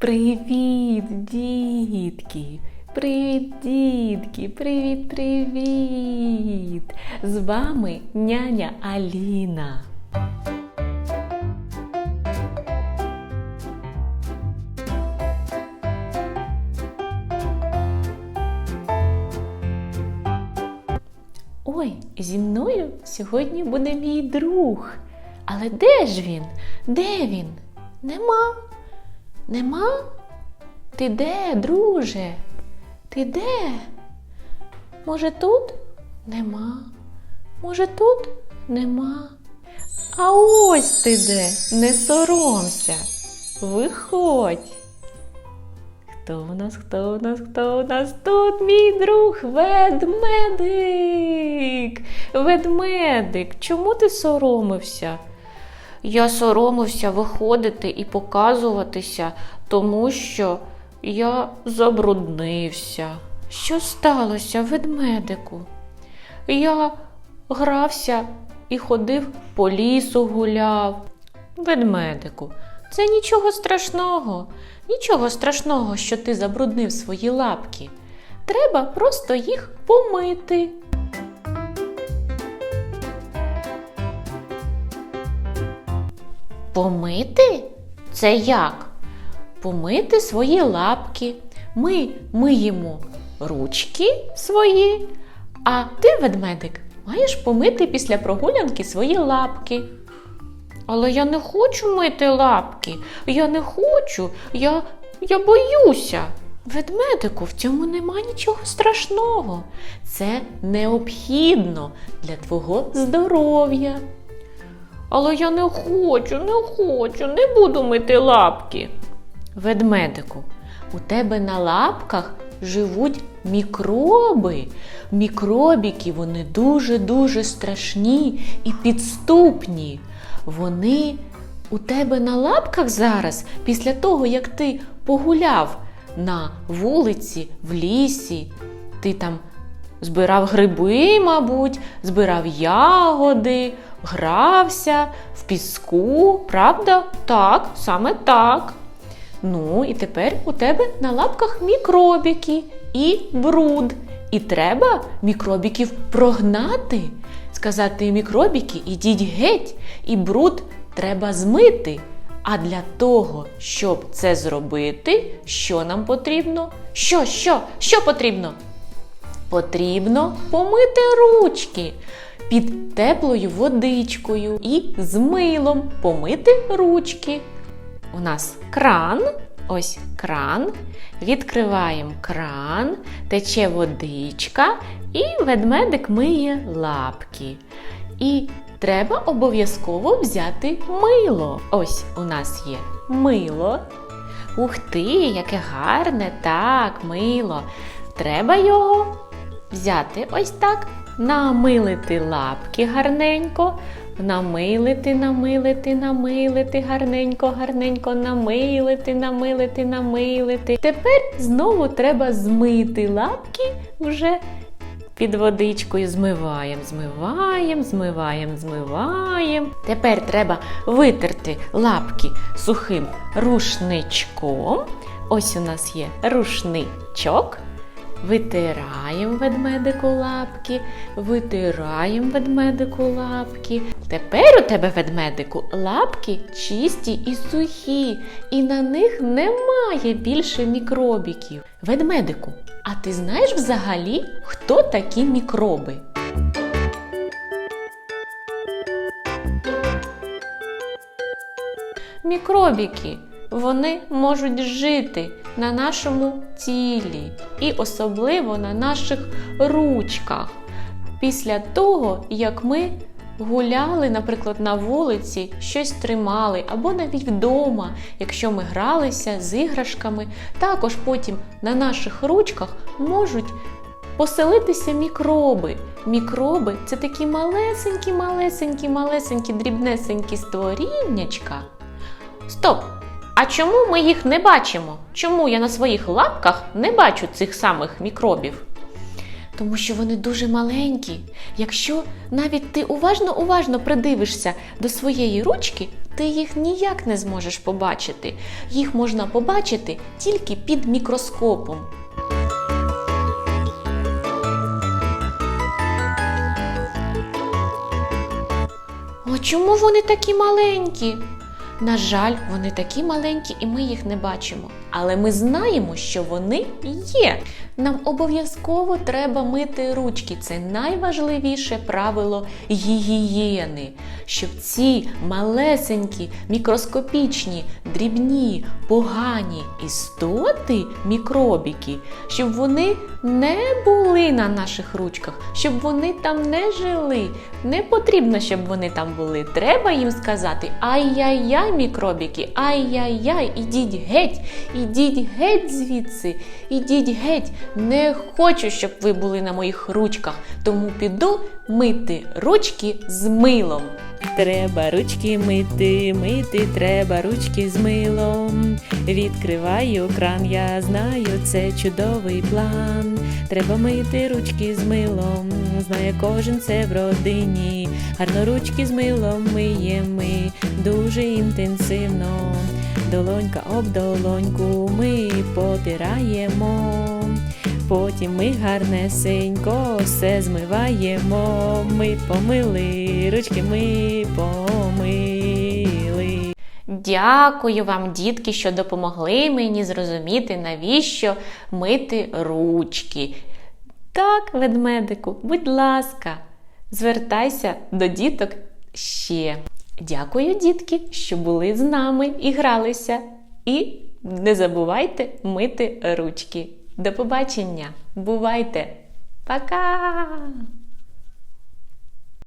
Привіт, дітки! Привіт, дітки! Привіт, привіт! З вами няня Аліна. Ой, зі мною сьогодні буде мій друг. Але де ж він? Де він? Нема. Нема? Ти де, друже? Ти де? Може, тут? Нема. Може, тут? Нема. А ось ти де, не соромся. Виходь. Хто у нас, хто у нас, хто у нас тут мій друг ведмедик? Ведмедик, чому ти соромився? Я соромився виходити і показуватися, тому що я забруднився. Що сталося, ведмедику? Я грався і ходив по лісу гуляв. Ведмедику, це нічого страшного, нічого страшного, що ти забруднив свої лапки. Треба просто їх помити. Помити? Це як? Помити свої лапки. Ми миємо ручки свої, а ти, ведмедик, маєш помити після прогулянки свої лапки. Але я не хочу мити лапки. Я не хочу, я, я боюся. Ведмедику, в цьому нема нічого страшного. Це необхідно для твого здоров'я. Але я не хочу, не хочу, не буду мити лапки. Ведмедику, у тебе на лапках живуть мікроби. Мікробіки, вони дуже-дуже страшні і підступні. Вони у тебе на лапках зараз, після того, як ти погуляв на вулиці, в лісі, ти там збирав гриби, мабуть, збирав ягоди, грався в піску, правда? Так, саме так. Ну, і тепер у тебе на лапках мікробіки і бруд. І треба мікробіків прогнати. Сказати мікробіки, ідіть геть, і бруд треба змити. А для того, щоб це зробити, що нам потрібно? Що, що, що потрібно? Потрібно помити ручки під теплою водичкою і з милом помити ручки. У нас кран, ось кран. Відкриваємо кран, тече водичка, і ведмедик миє лапки. І треба обов'язково взяти мило. Ось у нас є мило. Ух ти, яке гарне, так, мило. Треба його взяти ось так, намилити лапки гарненько, намилити, намилити, намилити, гарненько, гарненько, намилити, намилити, намилити. Тепер знову треба змити лапки вже під водичкою. Змиваємо, змиваємо, змиваємо, змиваємо. Тепер треба витерти лапки сухим рушничком. Ось у нас є рушничок. Витираємо ведмедику лапки, витираємо ведмедику лапки. Тепер у тебе, ведмедику, лапки чисті і сухі, і на них немає більше мікробіків. Ведмедику, а ти знаєш взагалі, хто такі мікроби? Мікробіки. Вони можуть жити на нашому тілі і особливо на наших ручках. Після того, як ми гуляли, наприклад, на вулиці, щось тримали, або навіть вдома, якщо ми гралися з іграшками, також потім на наших ручках можуть поселитися мікроби. Мікроби це такі малесенькі, малесенькі, малесенькі, дрібнесенькі створіннячка. Стоп! А чому ми їх не бачимо? Чому я на своїх лапках не бачу цих самих мікробів? Тому що вони дуже маленькі. Якщо навіть ти уважно-уважно придивишся до своєї ручки, ти їх ніяк не зможеш побачити. Їх можна побачити тільки під мікроскопом. А чому вони такі маленькі? На жаль, вони такі маленькі, і ми їх не бачимо. Але ми знаємо, що вони є. Нам обов'язково треба мити ручки. Це найважливіше правило гігієни. Щоб ці малесенькі, мікроскопічні, дрібні, погані істоти, мікробіки, щоб вони не були на наших ручках, щоб вони там не жили. Не потрібно, щоб вони там були. Треба їм сказати: ай-яй-яй, мікробіки, ай-яй-яй, ідіть геть, ідіть геть звідси, ідіть геть. Не хочу, щоб ви були на моїх ручках, тому піду мити ручки з милом. Треба ручки мити, мити треба ручки з милом. Відкриваю кран, я знаю, це чудовий план. Треба мити ручки з милом, знає кожен це в родині. Гарно ручки з милом миє ми дуже інтенсивно. Долонька об долоньку ми потираємо. Потім ми гарнесенько все змиваємо. Ми помили, ручки ми помили. Дякую вам, дітки, що допомогли мені зрозуміти, навіщо мити ручки. Так, ведмедику, будь ласка, звертайся до діток ще. Дякую, дітки, що були з нами і гралися. І не забувайте мити ручки. До побачення! Бувайте! Пока!